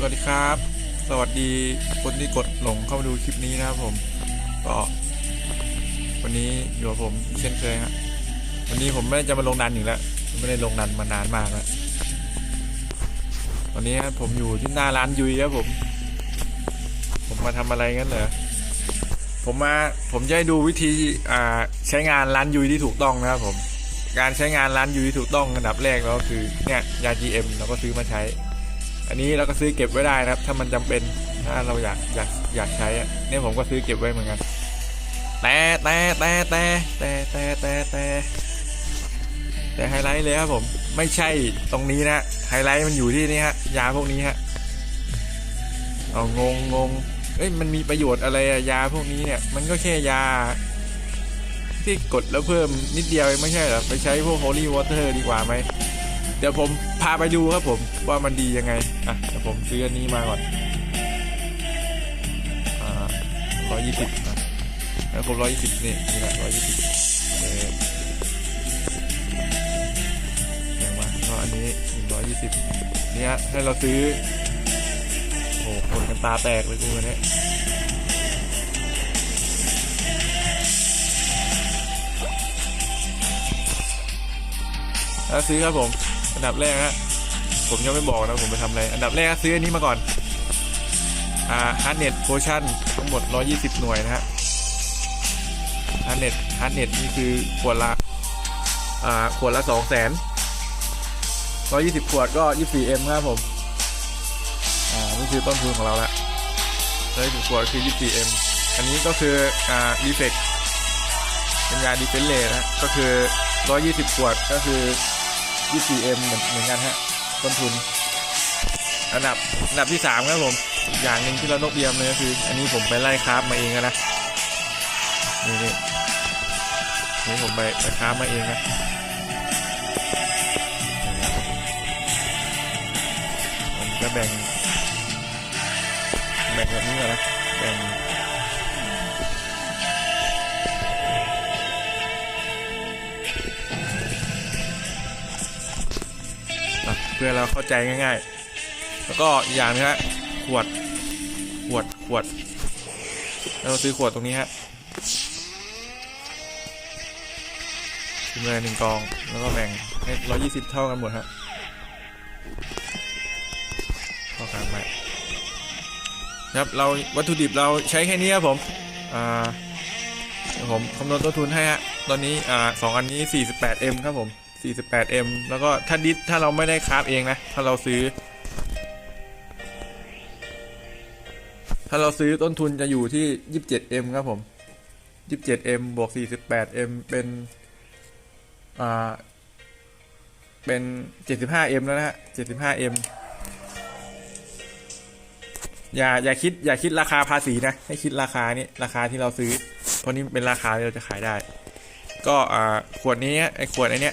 สวัสดีครับ สวัสดีคนที่กดหลงเข้ามาดูคลิปนี้นะครับผมก็วันนี้อยู่กับผมเช่นเคยฮะวันนี้ผมไม่ได้จะมาลงนันอีกแล้วไม่ได้ลงนันมานานมากแล้วตอนนี้ครับผมอยู่ที่หน้าร้านยุยครับผม ผมมาทำอะไรงั้นเหรอผมมาผมจะให้ดูวิธีอ่าใช้งานร้านยุยที่ถูกต้องนะครับผมการใช้งานร้านยุยที่ถูกต้องอันดับแรกก็คือเนี่ยยา GM เราก็ซื้อมาใช้ อันนี้เราก็ซื้อเก็บไว้ได้นะครับ ถ้ามันจำเป็นถ้าเราอยากอยากอยากใช้อะเนี่ยผมก็ซื้อเก็บไว้เหมือนกันแต่แต่แต่แต่แต่แต่แต่แต่แต่ไฮไลท์เลยครับผมไม่ใช่ตรงนี้นะไฮไลท์มันอยู่ที่นี่ฮะยาพวกนี้ฮะเอางงงงเอ้ยมันมีประโยชน์อะไรอะยาพวกนี้เนี่ย มันก็แค่ยา ที่กดแล้วเพิ่มนิดเดียวไม่ใช่เหรอไปใช้พวก holy water ดีกว่าไหม เดี๋ยวผมพาไปดูครับผมว่ามันดียังไงอะเดี๋ยวผมซื้ออันนี้มาก่อนอ่าร้อยยี่สิบนะแล้วผมร้อยยี่สิบนี่นี่แหละร้อยยี่สิบเออแพงมากก็อันนี้หนึ่งร้อยยี่สิบเนี่ยให้เราซื้อโอ้โหคนกันตาแตกเลยกูเนี้ยแล้วซื้อครับผม อันดับแรกฮะผมยังไม่บอกนะผมไปทำอะไร อันดับแรกซื้ออันนี้มาก่อน อ่าฮาร์ดเน็ตโพชั่นทั้งหมด 120 หน่วยนะฮะฮาร์ดเน็ตฮาร์ดเน็ตนี่คือขวดละอ่าขวดละ2 0 0 0 0 0 120 ขวดก็ 24M ครับผม อ่า นี่คือต้นทุนของเราละ120ขวดคือ 24M อันนี้ก็คือ อ่าดีเฟกเป็นยาดีเฟนเลนะก็คือ 120 ขวดก็คือ 24M เหมือนเหมือนกันฮะต้นทุน อันดับอันดับที่สามครับผม อย่างหนึ่งที่เรานกเบียมเลยก็คือ อันนี้ผมไปไล่คราฟมาเองนะนี่นี่นี่ผมไปไปคราฟมาเองนะผมจะแบ่ง แบ่งแบบนี้ก่อนนะแบ่ง เพื่อเราเข้าใจง่าย ๆ แล้วก็อย่างนึงฮะขวดขวดขวดเราซื้อขวดตรงนี้ฮะซื้อมาหนึ่งกอง แล้วก็แบ่งให้ร้อยยี่สิบเท่ากันหมดฮะเท่ากันไปครับ เราวัตถุดิบเราใช้แค่นี้ครับผม อ่าผมคำนวณต้นทุนให้ฮะ ตอนนี้ อ่าสองอันนี้ 48M ครับผม 48M แล้วก็ถ้าดิสถ้าเราไม่ได้คราฟเองนะ ถ้าเราซื้อ ถ้าเราซื้อต้นทุนจะอยู่ที่ 27M ครับผม 27M บวก 48M เป็น อ่า เป็น 75M แล้วนะฮะ 75M อย่าอย่าคิดอย่าคิดราคาภาษีนะ ให้คิดราคานี้ราคาที่เราซื้อ เพราะนี่เป็นราคาที่เราจะขายได้ ก็อ่าขวดนี้ไอ้ขวดไอ้เนี้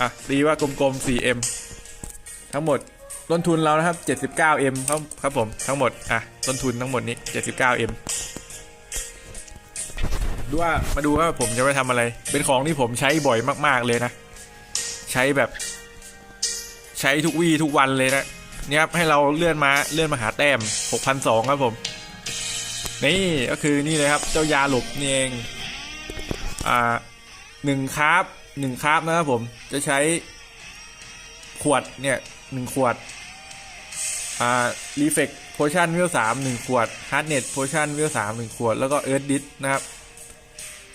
อะตีว่ากลมๆ 4M ทั้งหมดต้นทุนเรานะครับ 79M ครับครับผมทั้งหมดอะต้นทุนทั้งหมดนี้ 79M ดูว่ามาดูว่าผมจะไปทำอะไร เป็นของที่ผมใช้บ่อยมาก ๆเลยนะ ใช้แบบ ใช้ทุกวี่ทุกวันเลยนะเนี่ยครับให้เราเลื่อนมาเลื่อนมาหาแต้ม 6,200 ครับผม นี่ก็คือนี่เลยครับ เจ้ายาหลบนี่เอง อ่าหนึ่งคราฟ หนึ่งคราฟนะครับผมจะใช้ขวดเนี่ยหนึ่งขวดอ่ารีเฟกโพชั่นวิวสามหนึ่งขวดฮาร์ดเน็ตโพชั่นวิวสามหนึ่งขวด แล้วก็เอิร์ธดิสนะครับ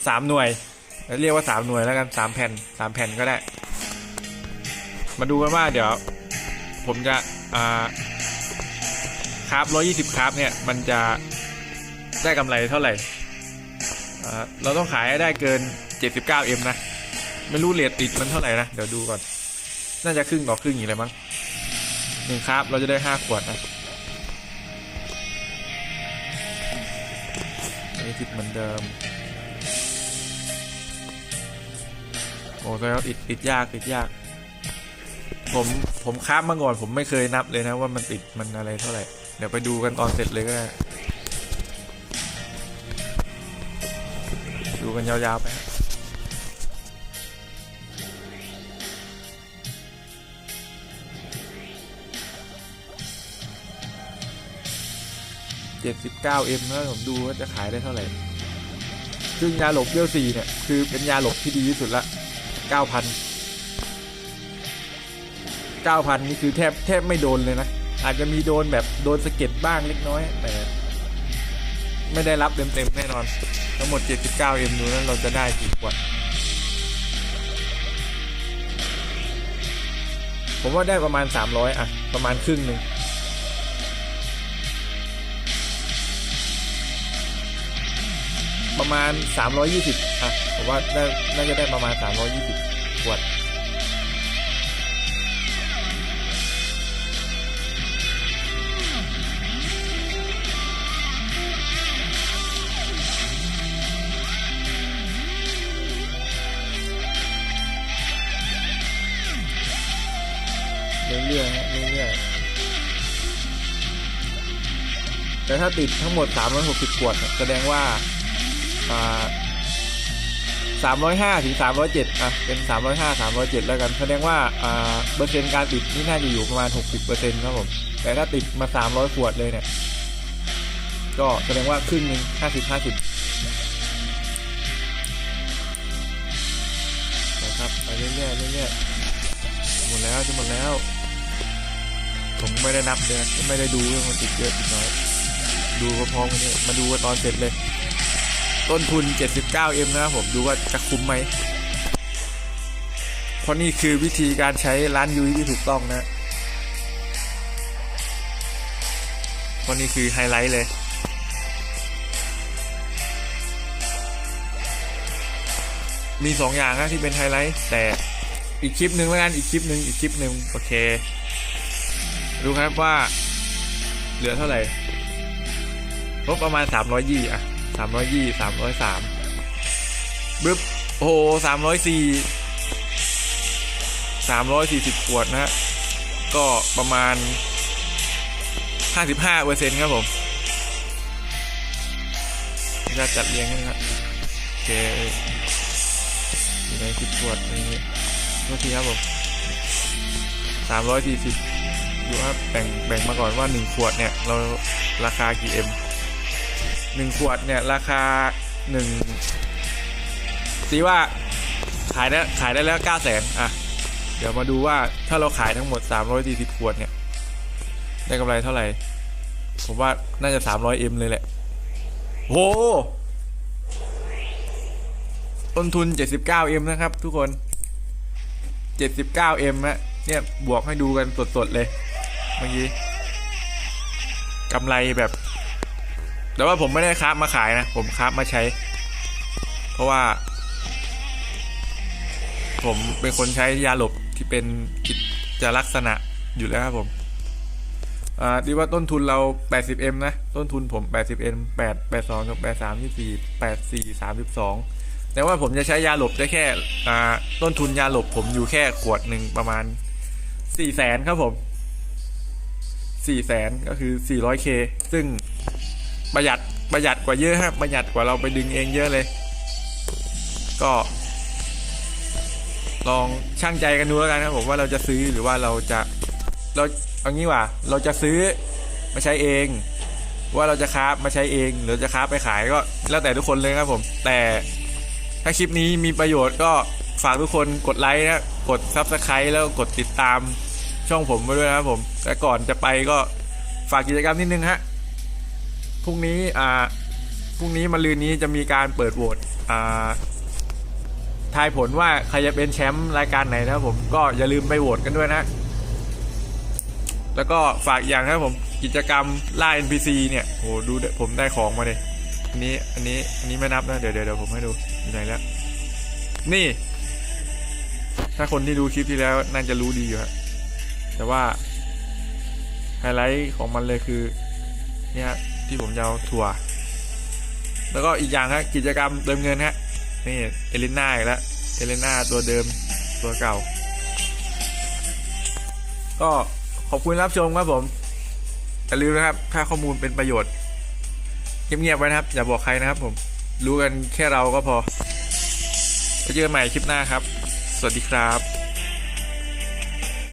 สามหน่วย เรียกว่าสามหน่วยแล้วกันสามแผ่นสามแผ่นก็ได้ มาดูกันว่าเดี๋ยว ผมจะอ่าคราฟร้อยี่สิบคราฟเนี่ย มันจะได้กำไรเท่าไหร่ เราต้องขายให้ได้เกิน 79M นะ ไม่รู้เลทติดมันเท่าไหร่นะ เดี๋ยวดูก่อน น่าจะครึ่งต่อครึ่งอย่างไรมั้งหนึ่งครับ เราจะได้ห้าขวดนะอันนี้ติดเหมือนเดิม โอ้แล้วติดติดยากติดยาก ผมผมค้าบมาก่อน ผมไม่เคยนับเลยนะว่ามันติดมันอะไรเท่าไหร่ เดี๋ยวไปดูกันตอนเสร็จเลยก็ได้ ดูกันยาวๆไป 79M นะผมดูว่าจะขายได้เท่าไหร่ ซึ่งยาหลบเบี้ยวล4เนี่ย คือเป็นยาหลบที่ดีที่สุดละ 9,000 9,000 นี่คือแทบแทบไม่โดนเลยนะ อาจจะมีโดนแบบโดนสะเก็ดบ้างเล็กน้อย แต่ ไม่ได้รับเต็มๆแน่นอน ทั้งหมด 79M ดูนั้นเราจะได้กี่ขวดผมว่าได้ประมาณ 300 อะ ประมาณครึ่งหนึ่ง ประมาณ 320อะผมว่าได้น่าจะได้ประมาณ 320ขวดเรื่อยๆฮะเรื่อยๆแต่ถ้าติดทั้งหมด 360ขวดแสดงว่า อ่า305ถึง307อะ เป็น305 307แล้วกันแสดงว่าอ่าเปอร์เซ็นต์การติดนี่น่าจะอยู่ประมาณ60%ครับผม แต่ถ้าติดมา300ขวดเลยเนี่ย ก็แสดงว่าครึ่งหนึ่ง50 50นะครับไปเรื่อยๆเรื่อยๆหมดแล้วจะหมดแล้ว ผมไม่ได้นับเลยไม่ได้ดูเรื่องมันติดเยอะติดน้อย ดูพร้อมๆกันเนี่ยมาดูกันตอนเสร็จเลย ต้นทุน 79M นะครับผมดูว่าจะคุ้มไหม เพราะนี่คือวิธีการใช้ร้านยุ้ยที่ถูกต้องนะเพราะนี่คือไฮไลท์เลยมีสองอย่างนะที่เป็นไฮไลท์แต่อีกคลิปหนึ่งแล้วกันอีกคลิปหนึ่งอีกคลิปหนึ่งโอเค ดูครับว่าเหลือเท่าไหร่ลบประมาณสามร้อยยี่อะ สามร้อยยี่สามร้อยสามบึ๊บโอ้โหสามร้อยสี่สามร้อยสี่สิบขวดนะฮะ ก็ประมาณห้าสิบห้าเปอร์เซ็นต์ครับผมนี่ก็จัดเรียงกันนะครับโอเคอยู่ในสิบขวดนี้โทษทีครับผมสามร้อยสี่สิบดูครับแบ่งแบ่งมาก่อนว่า1ขวดเนี่ย เราราคากี่ M 1ขวดเนี่ยราคา1สีว่าขายได้ขายได้แล้ว9 0 0 0 0นอะ เดี๋ยวมาดูว่าถ้าเราขายทั้งหมด 340 ขวดเนี่ย ได้กำไรเท่าไหร่ ผมว่าน่าจะ 300 M เลยแหละ โห ต้นทุน 79 M นะครับทุกคน 79 M ฮะเนี่ยบวกให้ดูกันสดๆเลย เมื่อกี้กำไรแบบ แต่ว่าผมไม่ได้คราฟมาขายนะ ผมคราฟมาใช้ เพราะว่า ผมเป็นคนใช้ยาหลบที่เป็นกิจลักษณะอยู่แล้วครับผมอ่าดีว่าต้นทุนเรา 80m นะ ต้นทุนผม 80m 8 82กับ83 24 84 32 แต่ว่าผมจะใช้ยาหลบได้แค่อ่าต้นทุนยาหลบผมอยู่แค่ขวดหนึ่งประมาณ 4 แสนครับผมสี่แสนก็คือ 400k ซึ่ง ประหยัดประหยัดกว่าเยอะครับประหยัดกว่าเราไปดึงเองเยอะเลย ก็ ลองช่างใจกันดูแล้วกันครับผมว่าเราจะซื้อหรือว่าเราจะเราเอางี้ว่าเราจะซื้อมาใช้เอง ว่าเราจะค้ามาใช้เอง หรือจะค้าไปขายก็ แล้วแต่ทุกคนเลยครับผม แต่ถ้าคลิปนี้มีประโยชน์ก็ฝากทุกคนกดไลค์นะกด Subscribe แล้วกดติดตามช่องผมมาด้วยนะครับผม แต่ก่อนจะไปก็ฝากกิจกรรมนิดนึงฮะ พรุ่งนี้อ่าพรุ่งนี้มาลืนนี้จะมีการเปิดโหวตอ่าทายผลว่าใครจะเป็นแชมป์รายการไหนนะครับผมก็อย่าลืมไปโหวตกันด้วยนะ แล้วก็ฝากอย่างนะครับผมกิจกรรมล่า NPC เนี่ยโหดูเดี๋ยวผมได้ของมาเลยอันนี้อันนี้อันนี้ไม่นับนะ เดี๋ยวเดี๋ยวผมให้ดูอยู่ไหนแล้วนี่ ถ้าคนที่ดูคลิปที่แล้วน่าจะรู้ดีอยู่ฮะแต่ว่าไฮไลท์ของมันเลยคือเนี่ย ที่ผมจะเอาถั่วแล้วก็อีกอย่างฮะกิจกรรมเติมเงินฮะนี่เอลิน่าอีกแล้วเอลิน่าตัวเดิมตัวเก่า ก็ขอบคุณรับชมครับผมอย่าลืมนะครับ ถ้าข้อมูลเป็นประโยชน์เงียบๆไว้นะครับ อย่าบอกใครนะครับผมรู้กันแค่เราก็พอไปเจอกันใหม่คลิปหน้าครับ สวัสดีครับ